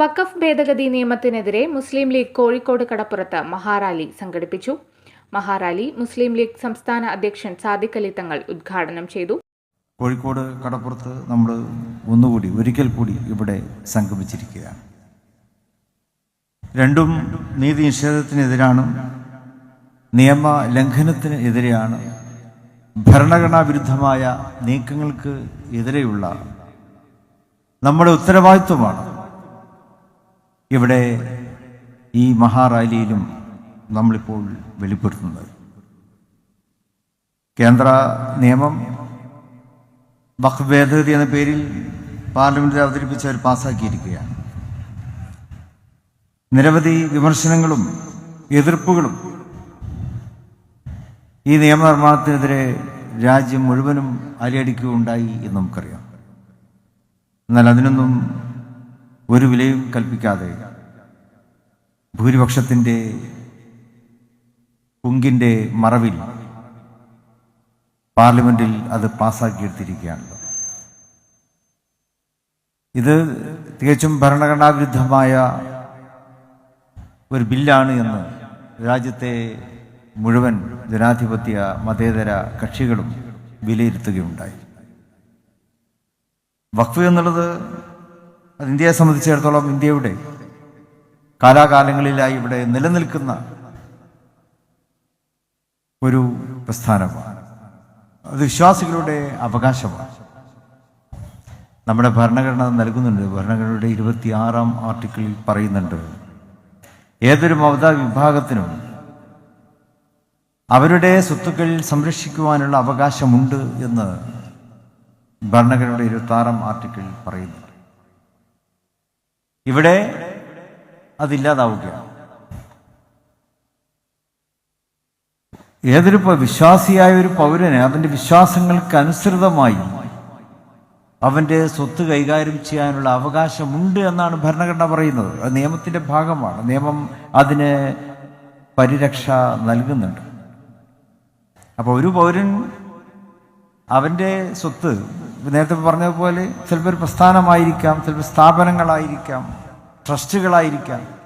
വഖഫ് ഭേദഗതി നിയമത്തിനെതിരെ മുസ്ലിം ലീഗ് കോഴിക്കോട് കടപ്പുറത്ത് മഹാറാലി സംഘടിപ്പിച്ചു. മഹാറാലി മുസ്ലിം ലീഗ് സംസ്ഥാന അധ്യക്ഷൻ സാദിഖ് അലി തങ്ങൾ ഉദ്ഘാടനം ചെയ്തു. കോഴിക്കോട് കടപ്പുറത്ത് നമ്മൾ ഒന്നുകൂടി ഒരിക്കൽ കൂടി ഇവിടെ സംഗമിച്ചിരിക്കുകയാണ്. രണ്ടും നീതി നിഷേധത്തിനെതിരാണ് നിയമ ലംഘനത്തിന് എതിരെയാണ് ഭരണഘടനാ വിരുദ്ധമായ നീക്കങ്ങൾക്ക് എതിരെയുള്ള നമ്മുടെ ഉത്തരവാദിത്വമാണ് ഇവിടെ ഈ മഹാറാലിയിലും നമ്മളിപ്പോൾ വെളിപ്പെടുത്തുന്നത്. കേന്ദ്ര നിയമം വഖ് ഭേദഗതി എന്ന പേരിൽ പാർലമെന്റിൽ അവതരിപ്പിച്ചവർ പാസ്സാക്കിയിരിക്കുകയാണ്. നിരവധി വിമർശനങ്ങളും എതിർപ്പുകളും ഈ നിയമനിർമ്മാണത്തിനെതിരെ രാജ്യം മുഴുവനും അലയടിക്കുകയുണ്ടായി എന്ന് നമുക്കറിയാം. എന്നാൽ അതിനൊന്നും ഒരു വിലയും കൽപ്പിക്കാതെ ഭൂരിപക്ഷത്തിന്റെ പുങ്കിന്റെ മറവിൽ പാർലമെന്റിൽ അത് പാസ്സാക്കിയെടുത്തിരിക്കുകയാണല്ലോ ഇത് തികച്ചും ഭരണഘടനാവിരുദ്ധമായ ഒരു ബില്ലാണ് എന്ന് രാജ്യത്തെ മുഴുവൻ ജനാധിപത്യ മതേതര കക്ഷികളും വിലയിരുത്തുകയുണ്ടായി. വഖഫ് എന്നുള്ളത് അത് ഇന്ത്യയെ സംബന്ധിച്ചിടത്തോളം ഇന്ത്യയുടെ കാലാകാലങ്ങളിലായി ഇവിടെ നിലനിൽക്കുന്ന ഒരു പ്രസ്ഥാനമാണ്. അത് വിശ്വാസികളുടെ അവകാശമാണ്. നമ്മുടെ ഭരണഘടന നൽകുന്നുണ്ട്. ഭരണഘടനയുടെ ഇരുപത്തിയാറാം ആർട്ടിക്കിളിൽ പറയുന്നുണ്ട് ഏതൊരു മത വിഭാഗത്തിനും അവരുടെ സ്വത്തുക്കൾ സംരക്ഷിക്കുവാനുള്ള അവകാശമുണ്ട് എന്ന് ഭരണഘടനയുടെ ഇരുപത്തി ആറാം ആർട്ടിക്കിളിൽ പറയുന്നുണ്ട് ഇവിടെ അതില്ലാതാവുകയാണ്. ഏതൊരു വിശ്വാസിയായ ഒരു പൗരന് അവന്റെ വിശ്വാസങ്ങൾക്ക് അനുസൃതമായി അവന്റെ സ്വത്ത് കൈകാര്യം ചെയ്യാനുള്ള അവകാശമുണ്ട് എന്നാണ് ഭരണഘടന പറയുന്നത്. അത് നിയമത്തിന്റെ ഭാഗമാണ്. നിയമം അതിന് പരിരക്ഷ നൽകുന്നുണ്ട്. അപ്പോൾ ഒരു പൗരൻ അവന്റെ സ്വത്ത് നേരത്തെ പറഞ്ഞതുപോലെ ചിലപ്പോൾ ഒരു പ്രസ്ഥാനമായിരിക്കാം ചിലപ്പോൾ സ്ഥാപനങ്ങളായിരിക്കാം ട്രസ്റ്റുകളായിരിക്കാം.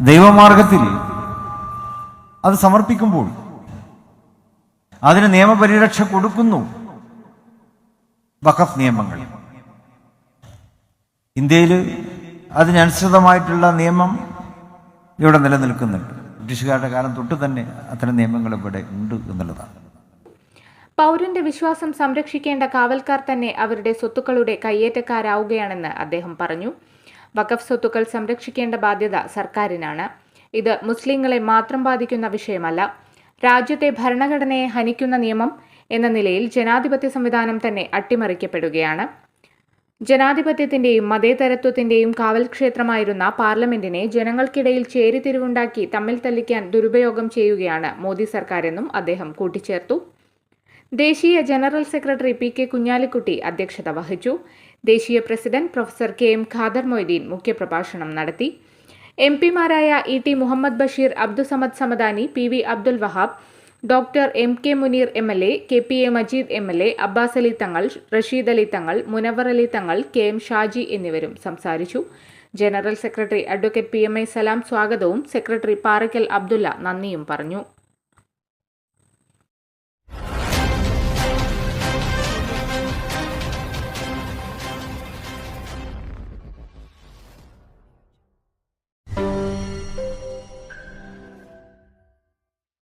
ദൈവമാർഗത്തിൽ അത് സമർപ്പിക്കുമ്പോൾ അതിന് നിയമപരിരക്ഷ കൊടുക്കുന്നു. വഖഫ് നിയമങ്ങൾ. ഇന്ത്യയിൽ അതിനനുസൃതമായിട്ടുള്ള നിയമം ഇവിടെ നിലനിൽക്കുന്നുണ്ട്. ബ്രിട്ടീഷുകാരുടെ കാലം തൊട്ട് തന്നെ അത്തരം നിയമങ്ങൾ ഇവിടെ ഉണ്ട് എന്നുള്ളതാണ്. പൗരന്റെ വിശ്വാസം സംരക്ഷിക്കേണ്ട കാവൽക്കാർ തന്നെ അവരുടെ സ്വത്തുക്കളുടെ കയ്യേറ്റക്കാരാവുകയാണെന്ന് അദ്ദേഹം പറഞ്ഞു. വഖഫ് സ്വത്തുക്കൾ സംരക്ഷിക്കേണ്ട ബാധ്യത സർക്കാരിനാണ്. ഇത് മുസ്ലിങ്ങളെ മാത്രം ബാധിക്കുന്ന വിഷയമല്ല. രാജ്യത്തെ ഭരണഘടനയെ ഹനിക്കുന്ന നിയമം എന്ന നിലയിൽ ജനാധിപത്യ സംവിധാനം തന്നെ അട്ടിമറിക്കപ്പെടുകയാണ്. ജനാധിപത്യത്തിന്റെയും മതേതരത്വത്തിന്റെയും കാവൽ ക്ഷേത്രമായിരുന്ന പാർലമെന്റിനെ ജനങ്ങൾക്കിടയിൽ ചേരിതിരിവുണ്ടാക്കി തമ്മിൽ തല്ലിക്കാൻ ദുരുപയോഗം ചെയ്യുകയാണ് മോദി സർക്കാരെന്നും അദ്ദേഹം കൂട്ടിച്ചേർത്തു. ദേശീയ general secretary P K Kunhalikutty അധ്യക്ഷത വഹിച്ചു. ദേശീയ president professor K M Khader Moideen മുഖ്യപ്രഭാഷണം നടത്തി. M പിമാരായ E T Muhammad Basheer Abdussamad Samadani P V Abdul Wahab doctor M K Muneer M L A K P A Majeed M L A Abbas Ali Thangal Rasheed Ali Thangal Munavar Ali Thangal K M Shaji എന്നിവരും സംസാരിച്ചു. General secretary advocate P M I Salam സ്വാഗതവും secretary Parakkal Abdulla നന്ദിയും പറഞ്ഞു.